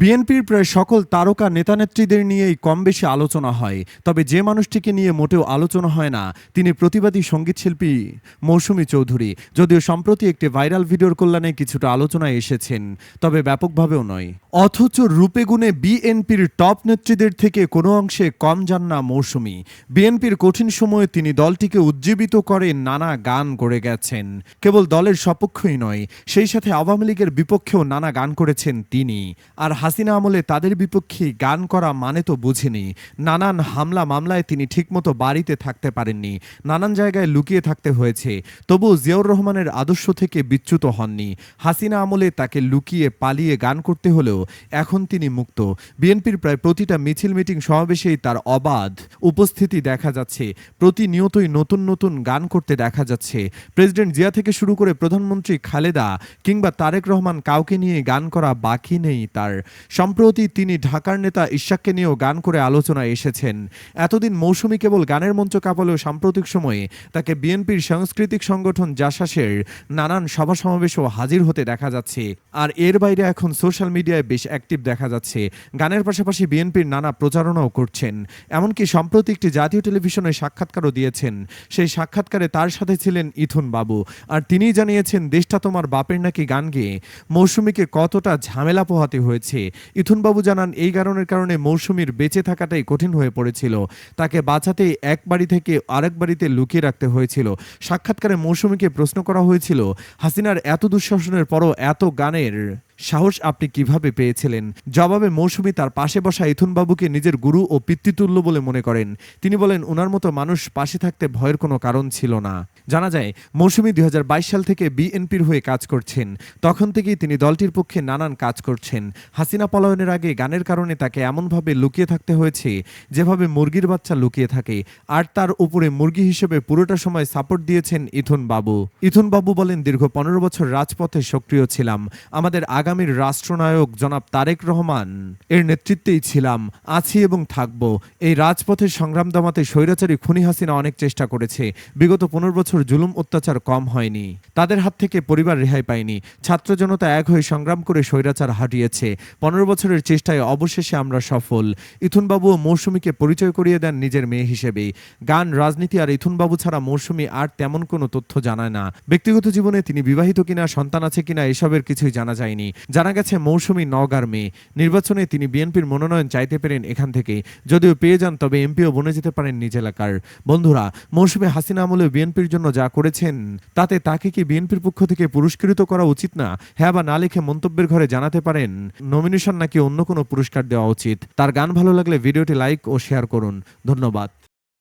বিএনপির প্রায় সকল তারকা নেতানেত্রীদের নিয়েই কম বেশি আলোচনা হয়। তবে যে মানুষটিকে নিয়ে মোটেও আলোচনা হয় না, তিনি প্রতিবাদী সঙ্গীতশিল্পী মৌসুমী চৌধুরী। যদিও সম্প্রতি একটি ভাইরাল ভিডিওর কল্যাণে কিছুটা আলোচনায় এসেছেন, তবে ব্যাপকভাবেও নয়। অথচ রূপে গুণে বিএনপির টপ নেত্রীদের থেকে কোনো অংশে কম যান না মৌসুমী। বিএনপির কঠিন সময়ে তিনি দলটিকে উজ্জীবিত করে নানা গান করে গেছেন। কেবল দলের সপক্ষই নয়, সেই সাথে আওয়ামী লীগের বিপক্ষেও নানা গান করেছেন তিনি। আর হাসিনা আমলে তাদের বিপক্ষে গান করা মানে তো বুঝিনি। নানান হামলা মামলায় তিনি ঠিকমতো বাড়িতে থাকতে পারেননি, নানান জায়গায় লুকিয়ে থাকতে হয়েছে। তবুও জিয়াউর রহমানের আদর্শ থেকে বিচ্যুত হননি। হাসিনা আমলে তাকে লুকিয়ে পালিয়ে গান করতে হলেও এখন তিনি মুক্ত। বিএনপির প্রায় প্রতিটা মিছিল মিটিং সমাবেশেই তার অবাধ উপস্থিতি দেখা যাচ্ছে। প্রতিনিয়তই নতুন নতুন গান করতে দেখা যাচ্ছে। প্রেসিডেন্ট জিয়া থেকে শুরু করে প্রধানমন্ত্রী খালেদা কিংবা তারেক রহমান কাউকে নিয়ে গান করা বাকি নেই তার। সম্প্রতি তিনি ঢাকার নেতা ইশাককে নিয়েও গান করে আলোচনায় এসেছেন। এতদিন মৌসুমি কেবল গানের মঞ্চ কাঁপালেও সাম্প্রতিক সময়ে তাকে বিএনপির সাংস্কৃতিক সংগঠন জাসাসের নানান সভা সমাবেশেও হাজির হতে দেখা যাচ্ছে। আর এর বাইরে এখন সোশ্যাল মিডিয়ায় বেশ অ্যাক্টিভ দেখা যাচ্ছে। গানের পাশাপাশি বিএনপির নানা প্রচারণাও করছেন। এমনকি সম্প্রতি একটি জাতীয় টেলিভিশনে সাক্ষাৎকারও দিয়েছেন। সেই সাক্ষাৎকারে তার সাথে ছিলেন ইথুন বাবু। আর তিনিই জানিয়েছেন, দেশটা তোমার বাপের নাকি গান গেয়ে মৌসুমীকে কতটা ঝামেলা পোহাতে হয়েছে? ইথুনবাবু জানান, এই কারণের কারণে মৌসুমীর বেঁচে থাকাটাই কঠিন হয়ে পড়েছিল। তাকে বাঁচাতে এক বাড়ি থেকে আরেক বাড়িতে লুকিয়ে রাখতে হয়েছিল। সাক্ষাৎকারে মৌসুমীকে প্রশ্ন করা হয়েছিল, হাসিনার এত দুঃশাসনের পরও এত গানের সাহস আপনি কীভাবে পেয়েছিলেন? জবাবে মৌসুমী তার পাশে বসা ইথুনবাবুকে নিজের গুরু ও পিতৃতুল্য বলে মনে করেন। তিনি বলেন ওনার মতো মানুষ পাশে থাকতে ভয়ের কোনো কারণ ছিল না। জানা যায়, মৌসুমী দুই সাল থেকে বিএনপির হয়ে কাজ করছেন। তখন থেকেই তিনি দলটির পক্ষে নানান কাজ করছেন। হাসিনা পলায়নের আগে গানের কারণে তাকে এমনভাবে লুকিয়ে থাকতে হয়েছে, যেভাবে মুরগির বাচ্চা লুকিয়ে থাকে। আর তার উপরে মুরগি হিসেবে পুরোটা সময় সাপোর্ট দিয়েছেন ইথুন বাবু বলেন, দীর্ঘ পনেরো বছর রাজপথে সক্রিয় ছিলাম। আমাদের আগামীর রাষ্ট্রনায়ক জনাব তারেক রহমান, এর নেতৃত্বেই ছিলাম, আছি এবং থাকব। এই রাজপথের সংগ্রাম দমাতে স্বৈরাচারী খুনি হাসিনা অনেক চেষ্টা করেছে। বিগত পনেরো বছর জুলুম অত্যাচার কম হয়নি। তাদের হাত থেকে পরিবার রেহাই পায়নি ছাত্র জনতা এক হয়ে সংগ্রাম করে স্বৈরাচার হারিয়েছে পনেরো বছরের চেষ্টায় অবশেষে আমরা সফল। ইথুনবাবু ও মৌসুমীকে পরিচয় করিয়ে দেন নিজের মেয়ে হিসেবে। গান, রাজনীতি আর ইথুনবাবু ছাড়া মৌসুমী আর তেমন কোনো তথ্য জানায় না। ব্যক্তিগত জীবনে তিনি বিবাহিত কিনা, সন্তান আছে কিনা, এসবের কিছুই জানা যায়নি। জানা গেছে, মৌসুমী নওগার মেয়ে। নির্বাচনে তিনি বিএনপির মনোনয়ন চাইতে পেরেন এখান থেকে। যদিও পেয়ে যান, তবে এমপিও বনে যেতে পারেন নিজ এলাকার। বন্ধুরা, মৌসুমী হাসিনা আমলে বিএনপির জন্য যা করেছেন, তাতে তাকে কি বিএনপির পক্ষ থেকে পুরস্কৃত করা উচিত না? হ্যাঁ বা না লিখে মন্তব্যের ঘরে জানাতে পারেন। নমিনেশন নাকি অন্য কোনো পুরস্কার দেওয়া উচিত? তার গান ভালো লাগলে ভিডিওটি লাইক ও শেয়ার করুন। ধন্যবাদ।